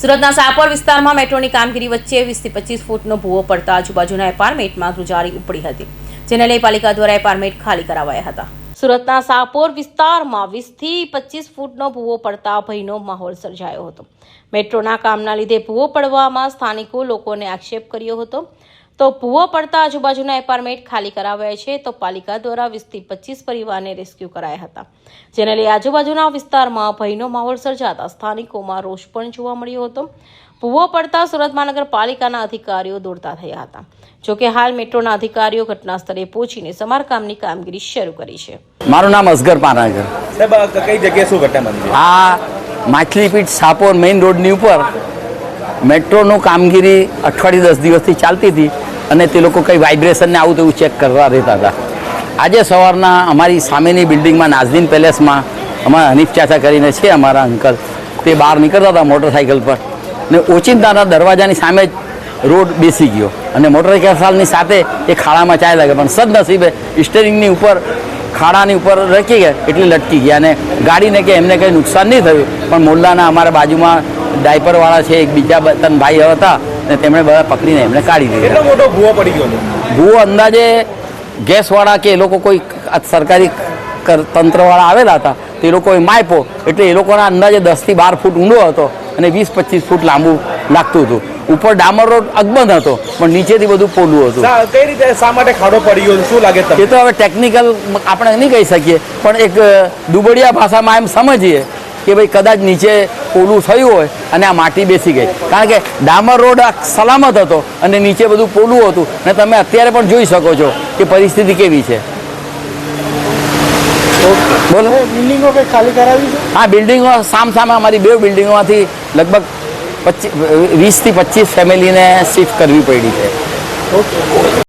સુરતના સાપોર વિસ્તારમાં મેટ્રોની કામગીરી વચ્ચે વીસથી પચીસ ફૂટનો ભૂવો પડતા આજુબાજુના એપાર્ટમેન્ટમાં ધ્રુજારી ઉપડી હતી, જેને લઈ પાલિકા દ્વારા એપાર્ટમેન્ટ ખાલી કરાવાયા હતા. સુરતના સાપોર વિસ્તારમાં વીસથી પચીસ ફૂટનો ભૂવો પડતા ભયનો માહોલ સર્જાયો હતો. મેટ્રોના કામના લીધે ભૂવો પડવામાં સ્થાનિકો લોકોને આક્ષેપ કર્યો હતો. તો ભૂવો પડતા આજુબાજુના એપાર્ટમેન્ટ ખાલી કરાવ્યા છે તો પાલિકા દ્વારા વીસથી પચીસ પરિવારને રેસ્ક્યુ કરાયા હતા. જેને લઈ આજુબાજુના વિસ્તારમાં ભયનો માહોલ સર્જાતા સ્થાનિકોમાં રોષ પણ જોવા મળ્યો હતો. ભૂવો પડતા સુરત મહાનગરપાલિકાના અધિકારીઓ દોડતા થયા હતા. જોકે હાલ મેટ્રોના અધિકારીઓ ઘટના સ્થળે પહોંચીને સમારકામની કામગીરી શરૂ કરી છે. મારું નામ અસગર પાનાગર સાહેબ કઈ જગ્યાએ શું ઘટના બની આ માછલીપીઠ સાપોર મેઇન રોડની ઉપર મેટ્રોનું કામગીરી અઠવાડિયે દસ દિવસથી ચાલતી હતી. અને તે લોકો કંઈ વાઇબ્રેશનને આવું તેવું ચેક કરવા રહેતા હતા. આજે સવારના અમારી સામેની બિલ્ડિંગમાં નાઝદીન પેલેસમાં અમારા હનીફ ચાચા કરીને છે અમારા અંકલ. તે બહાર નીકળતા હતા મોટરસાઇકલ પર. ને ઓચિંતાના દરવાજાની સામે જ રોડ બેસી ગયો. અને મોટરસાઇકલની સાથે એ ખાડામાં ચાય લાગે પણ સદનસીબે સ્ટેરિંગની ઉપર, ખાડાની ઉપર રખી ગયા. એટલે લટકી ગયા. અને ગાડીને કે એમને કંઈ નુકસાન નહીં થયું. પણ મોરલાના અમારા બાજુમાં ડાયપરવાળા છે, એક બીજા ત્રણ ભાઈ હતા ને તેમણે બધા પકડીને એમને કાઢી કેટલો એટલો મોટો ભૂવો પડી ગયો ભૂવો અંદાજે ગેસવાળા કે એ લોકો કોઈ સરકારી કર- તંત્રવાળા આવેલા હતા તે લોકોએ માપ્યો. એટલે એ લોકોના અંદાજે દસથી બાર ફૂટ ઊંડો હતો અને વીસ પચીસ ફૂટ લાંબુ લાગતું હતું. ઉપર ડામર રોડ અકબંધ હતો પણ નીચેથી બધું પોલું હતું. કઈ રીતે શા માટે ખાડો પડી ગયો શું લાગે એ તો હવે ટેકનિકલ આપણે નહીં કહી શકીએ પણ એક દુબળિયા ભાષામાં એમ સમજીએ કે ભાઈ કદાચ નીચે પોલું થયું હોય અને આ માટી બેસી ગઈ. કારણ કે ડામર રોડ આ સલામત હતો અને નીચે બધું પોલું હતું. અને તમે અત્યારે પણ જોઈ શકો છો કે પરિસ્થિતિ કેવી છે. બોલો. બિલ્ડિંગો ખાલી કરાવી છે? હા બિલ્ડિંગો સામ સામે અમારી બે બિલ્ડિંગોમાંથી લગભગ પચીસ વીસથી પચીસ ફેમિલીને શિફ્ટ કરવી પડી છે.